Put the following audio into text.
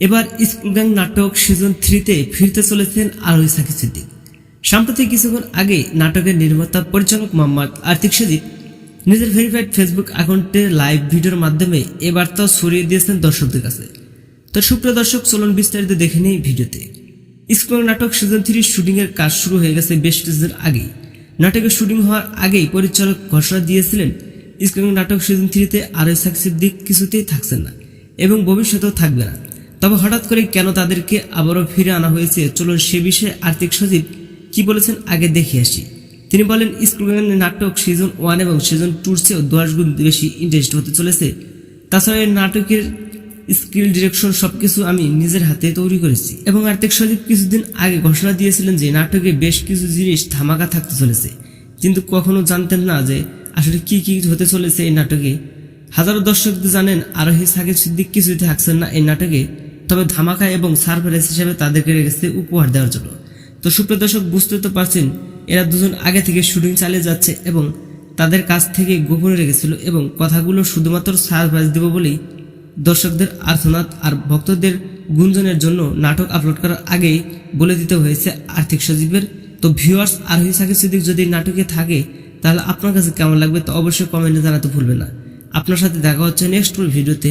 এবার school gang নাটক season থ্রিতে ফিরতে চলেছেন আরোহী সাকি সিদ্দিক। সাম্প্রতিক কিছুক্ষণ আগে নাটকের নির্মাতা পরিচালক মোহাম্মদ আর্তিক সজিব নিজের ভেরিফাইড ফেসবুক অ্যাকাউন্টে লাইভ ভিডিওর মাধ্যমে এ বার্তা ছড়িয়ে দিয়েছেন দর্শকদের কাছে। তো সুপ্রিয় দর্শক, চলুন বিস্তারিত দেখে নেই ভিডিওতে। স্কুল নাটক সিজন থ্রির শুটিংয়ের কাজ শুরু হয়ে গেছে বেশ কিছুদিন আগেই। নাটকের শুটিং হওয়ার আগেই পরিচালক ঘোষণা দিয়েছিলেন, স্কুল নাটক সিজন থ্রিতে আরোহী সাকি সিদ্দিক কিছুতেই থাকছেন না এবং ভবিষ্যতেও থাকবে না। তবে হঠাৎ করে কেন তাদেরকে আবারও ফিরে আনা হয়েছে? চলুন সে বিষয়ে আর্থিক সচিব কি বলেছেন আগে দেখে আসি। তিনি বলেন, স্কুল নাটক সিজন ওয়ান এবং সিজন টুর চেয়েও দশ গুণ বেশি ইন্টারেস্ট হতে চলেছে। তাছাড়া এই নাটকের স্কিল ডিরেকশন সবকিছু আমি নিজের হাতে তৈরি করেছি এবং আর্থিক সচিব কিছুদিন আগে ঘোষণা দিয়েছিলেন যে নাটকে বেশ কিছু জিনিস ধামাকা থাকতে চলেছে। কিন্তু কখনো জানতেন না যে আসলে কি কি হতে চলেছে এই নাটকে। হাজারো দর্শক জানেন, আরোহী সাকিব সিদ্দিক কিছুই থাকছেন না এই নাটকে। তবে ধামাকা এবং সারপ্রাইজ হিসেবে তাদেরকে রেখেছে উপহার দেওয়ার জন্য। তো সুপ্রিয় দর্শক বুঝতে তো পারছেন, এরা দুজন আগে থেকে শুটিং চালিয়ে যাচ্ছে এবং তাদের কাছ থেকে গোপনে রেখেছিল এবং কথাগুলো শুধুমাত্র সারপ্রাইজ দেব বলেই দর্শকদের আর্থনাথ আর ভক্তদের গুঞ্জনের জন্য নাটক আপলোড করার আগেই বলে দিতে হয়েছে আর্থিক সজীবের তো ভিউয়ার্স আরোহী সাকিব সিদ্দিক যদি নাটকে থাকে, তাহলে আপনার কাছে কেমন লাগবে তো অবশ্যই কমেন্টে জানাতে ভুলবেন না। আপনার সাথে দেখা হচ্ছে নেক্সট ভিডিওতে।